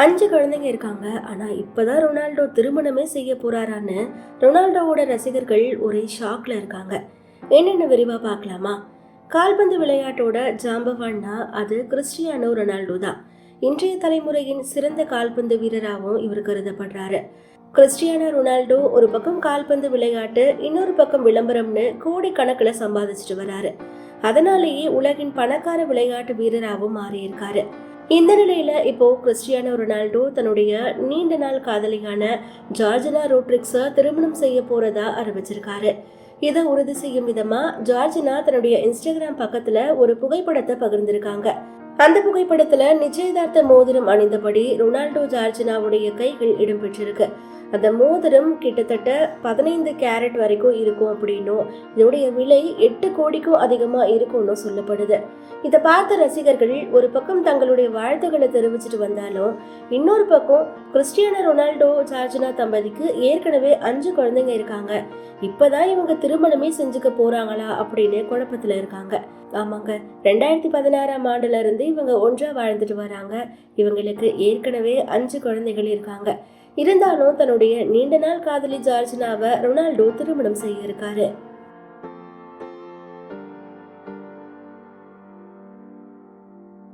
அஞ்சு குழந்தைங்க இருக்காங்க. ஆனால் இப்போ தான் ரொனால்டோ திருமணமே செய்ய போறாரான்னு ரொனால்டோவோட ரசிகர்கள் ஒரே ஷாக்ல இருக்காங்க. என்னென்ன விரிவாக பார்க்கலாமா? கால்பந்து விளையாட்டோட ஜாம்பவான்னா அது கிறிஸ்டியானோ ரொனால்டோ தான். இன்றைய தலைமுறையின் சிறந்த கால்பந்து வீரராகவும் இவர் கருதப்படுறாரு. கிறிஸ்டியானோ ரொனால்டோ ஒரு பக்கம் கால்பந்து விளையாட்டு இன்னொரு பக்கம் விளம்பரம்னு கோடிக்கணக்கில் சம்பாதிச்சுட்டு வராரு. அதனாலேயே உலகின் பணக்கார விளையாட்டு வீரராகவும் மாறியிருக்காரு. இந்த நிலையில் இப்போ கிறிஸ்டியானோ ரொனால்டோ தன்னுடைய நீண்ட நாள் காதலியான ஜார்ஜினா ரோட்ரிக்ஸை திருமணம் செய்ய போறதா அறிவிச்சிருக்காரு. இதை உறுதி செய்யும் விதமா ஜார்ஜினா தன்னுடைய இன்ஸ்டாகிராம் பக்கத்துல ஒரு புகைப்படத்தை பகிர்ந்திருக்காங்க. அந்த புகைப்படத்துல நிச்சயதார்த்த மோதிரம் அணிந்தபடி ரொனால்டோ ஜார்ஜினாவுடைய கைகள் இடம்பெற்றிருக்கு அந்த மோதிரம் கிட்டத்தட்ட பதினைந்து கேரட் வரைக்கும் இருக்கும் அப்படின்னும் இதோடைய விலை எட்டு கோடிக்கும் அதிகமா இருக்கும்னு சொல்லப்படுது. இதை பார்த்த ரசிகர்கள் ஒரு பக்கம் தங்களுடைய வாழ்த்துக்களை தெரிவிச்சிட்டு வந்தாலும் இன்னொரு பக்கம் கிறிஸ்டியானோ ரொனால்டோ சார்ஜினா தம்பதிக்கு ஏற்கனவே அஞ்சு குழந்தைங்க இருக்காங்க. இப்பதான் இவங்க திருமணமே செஞ்சுக்க போறாங்களா அப்படின்னு குழப்பத்துல இருக்காங்க. ஆமாங்க ரெண்டாயிரத்தி பதினாறாம் ஆண்டுல இருந்து இவங்க ஒன்றா வாழ்ந்துட்டு வராங்க. இவங்களுக்கு ஏற்கனவே அஞ்சு குழந்தைகள் இருக்காங்க. இருந்தாலும் தன்னுடைய நீண்ட நாள் காதலி ஜார்ஜினாவை ரொனால்டோ திருமணம் செய்ய இருக்காரு.